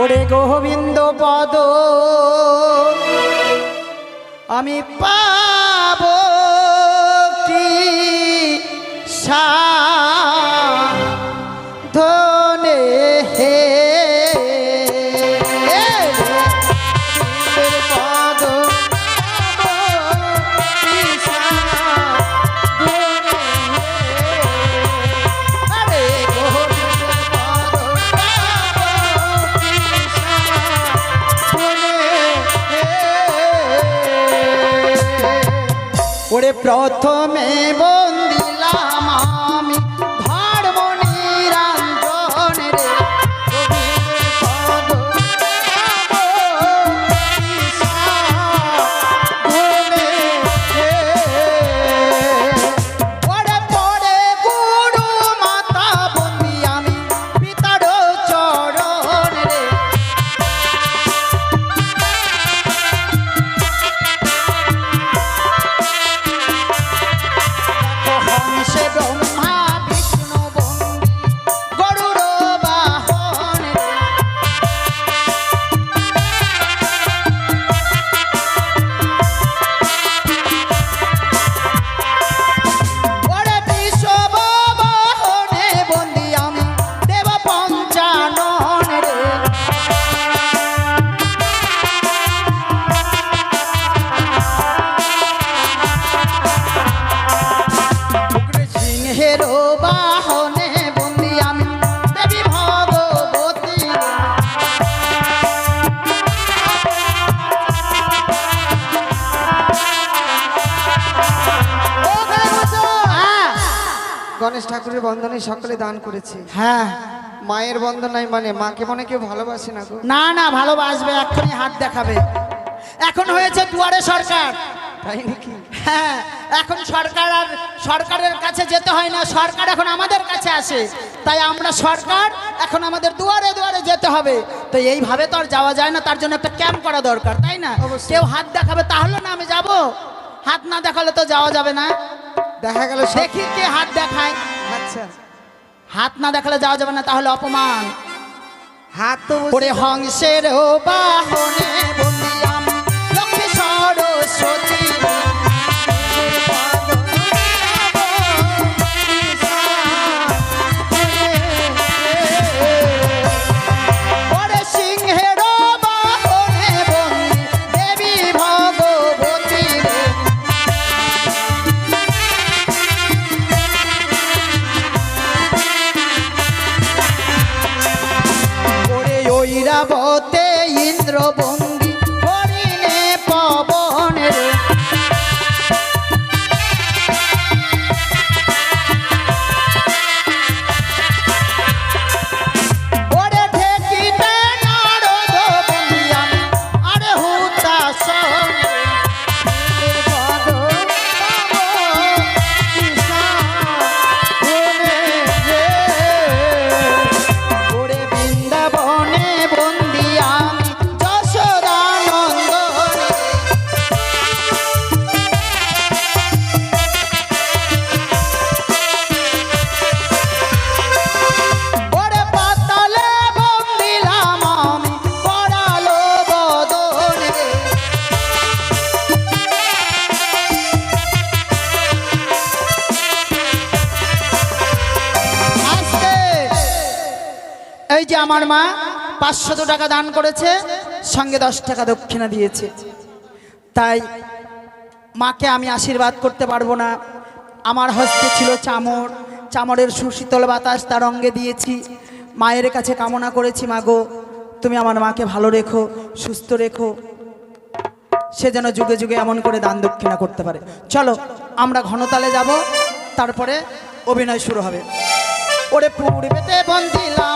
ওরে গোবিন্দ পদ। আমি পাব কি? সাধনে ওরে প্রথমে বন্দিলাম ঠাকুরের বন্ধনে সকলে দান করেছে। হ্যাঁ। মায়ের বন্ধনায় মানে মাকে মনে কেউ ভালোবাসে না গো। না না ভালোবাসবে এক্ষুনি হাত দেখাবে। এখন হয়েছে দুয়ারে সরকার। তাই নাকি? হ্যাঁ এখন সরকার আর সরকারের কাছে যেতে হয় না সরকার এখন আমাদের কাছে আসে। তাই আমরা সরকার এখন আমাদের দুয়ারে দুয়ারে যেতে হবে। তো এইভাবে তো আর যাওয়া যায় না তার জন্য একটা ক্যাম্প করা দরকার তাই না। কেউ হাত দেখাবে তাহলে না আমি যাব? হাত না দেখালে তো যাওয়া যাবে না। দেখা গেল দেখি কে হাত দেখায়। হাত না দেখালে যাওয়া যাবে না তাহলে অপমান। হাত তো ওরে হংসের ও বাহনে এই যে আমার মা পাঁচশত টাকা দান করেছে, সঙ্গে দশ টাকা দক্ষিণা দিয়েছে। তাই মাকে আমি আশীর্বাদ করতে পারব না। আমার হস্তে ছিল চামর চামড়ের সুশীতল বাতাস তার অঙ্গে দিয়েছি। মায়ের কাছে কামনা করেছি মাগো তুমি আমার মাকে ভালো রেখো, সুস্থ রেখো। সে যেন যুগে যুগে এমন করে দান দক্ষিণা করতে পারে। চলো, আমরা ঘনতালে যাব, তারপরে অভিনয় শুরু হবে। ওরে পূর্বেতে বন্দিলাম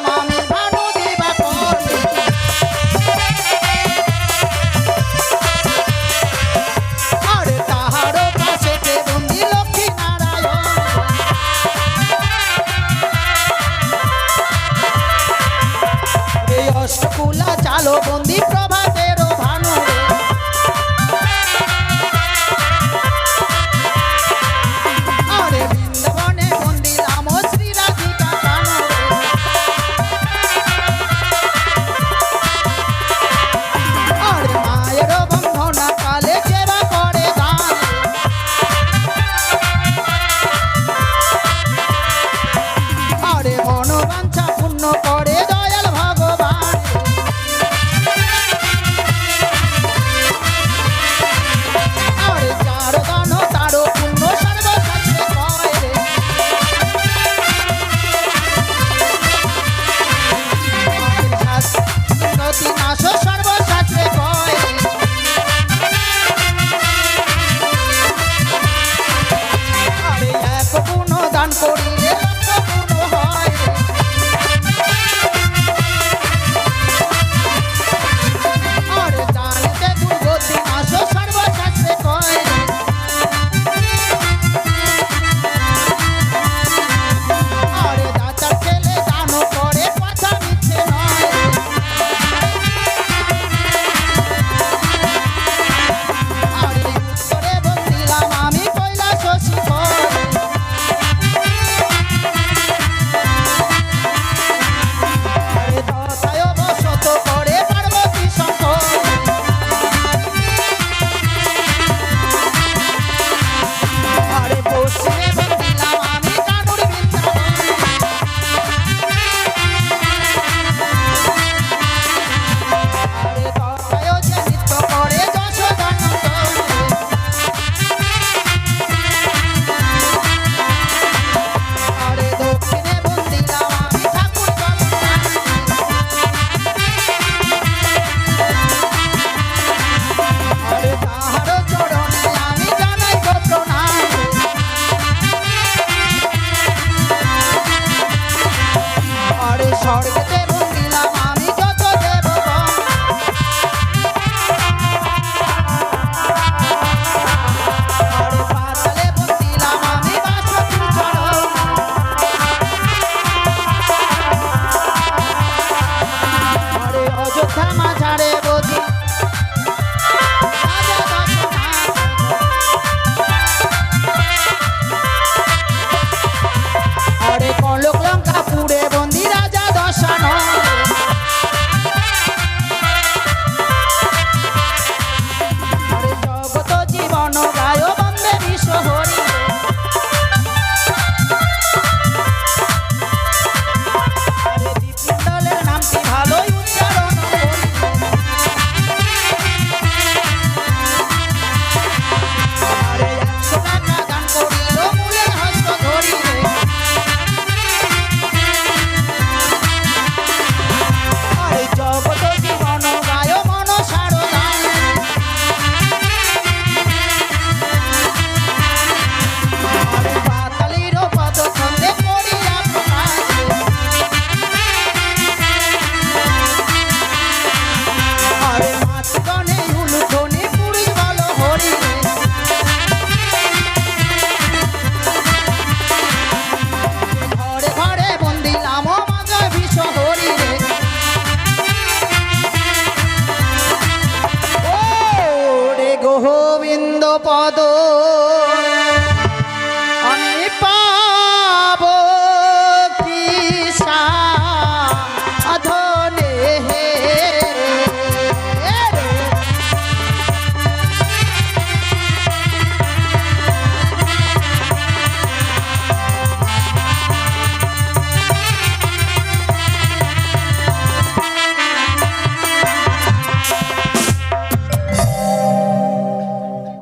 গোবিন্দ পদ